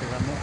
这个はも？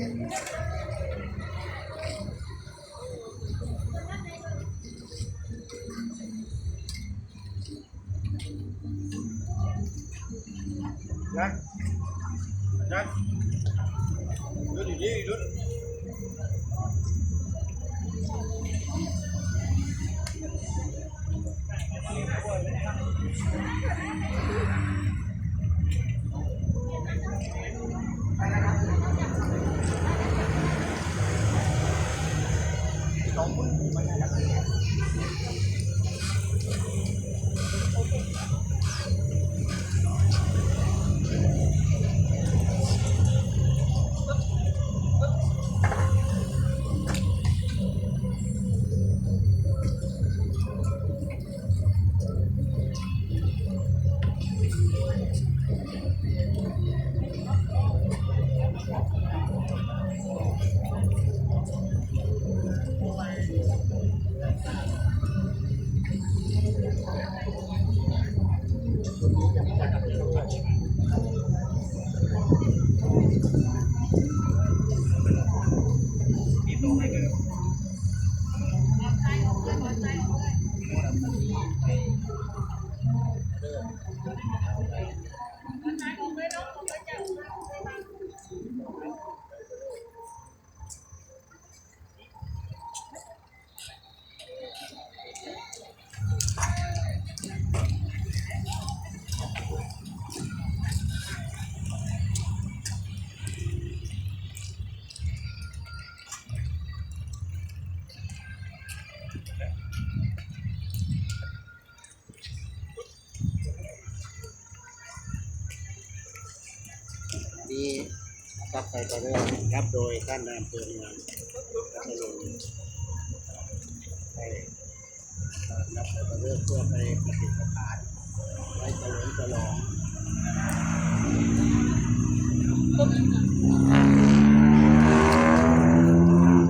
Jack. Jack. Đưa đi đi, đưa. นี้รับไปต่อเรื่องครับโดยท่านนายอำเภอเมืองพัทลุงได้รับไปไปเรื่องเพื่อไปปฏิสถานไว้เฉลิมฉลอง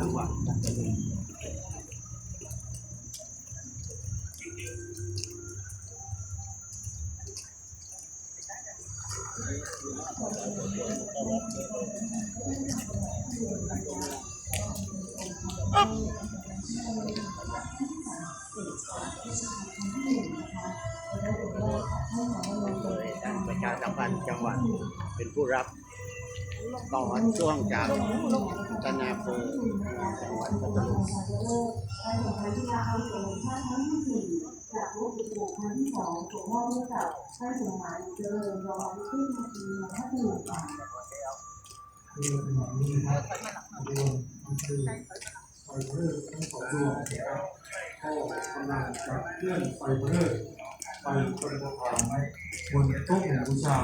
จังหวัดพัทลุง โดยทาง ประชาสัมพันธ์จังหวัดเป็นผู้รับต่อช่วงจากธนาเภอจังหวัดพัทลุง จากรูปบุคคลที่สองส่งมอบให้กับท่านสมหมายเจริญรองผู้บัญชีพัฒนาการคือหมายนี้นะครับดวมคือไฟเบอร์ทั้งสองดวงนะครับก็กำลังจะเคลื่อนไฟเบอร์ไปบนสะพานบนโต๊ะหมู่บูชา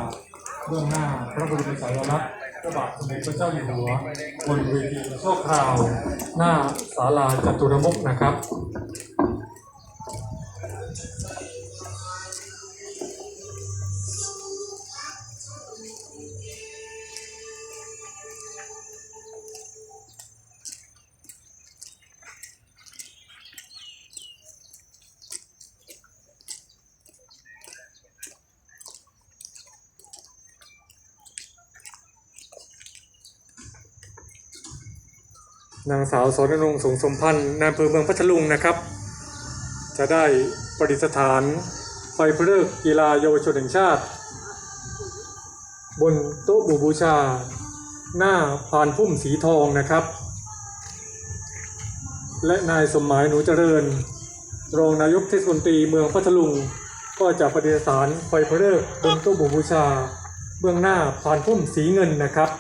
เบื้องหน้าพระบรมสารีรักษณ์พระบาทสมเด็จพระเจ้าอยู่หัวบนเวทีชั่วคราว หน้าศาลาจตุรมุกนะครับ นางสาวสรนงสงสมพันธ์นายอำเภอเมืองพัทลุงนะครับ จะได้ประดิษฐานไฟพฤกกีฬาเยาวชนแห่งชาติ บนโต๊ะหมู่บูชา หน้าพานพุ่มสีทองนะครับ และนายสมหมายหนูเจริญ รองนายกเทศมนตรีเมืองพัทลุง ก็จะประดิษฐานไฟพฤกบนโต๊ะหมู่บูชา เบื้องหน้าพานพุ่มสีเงินนะครับ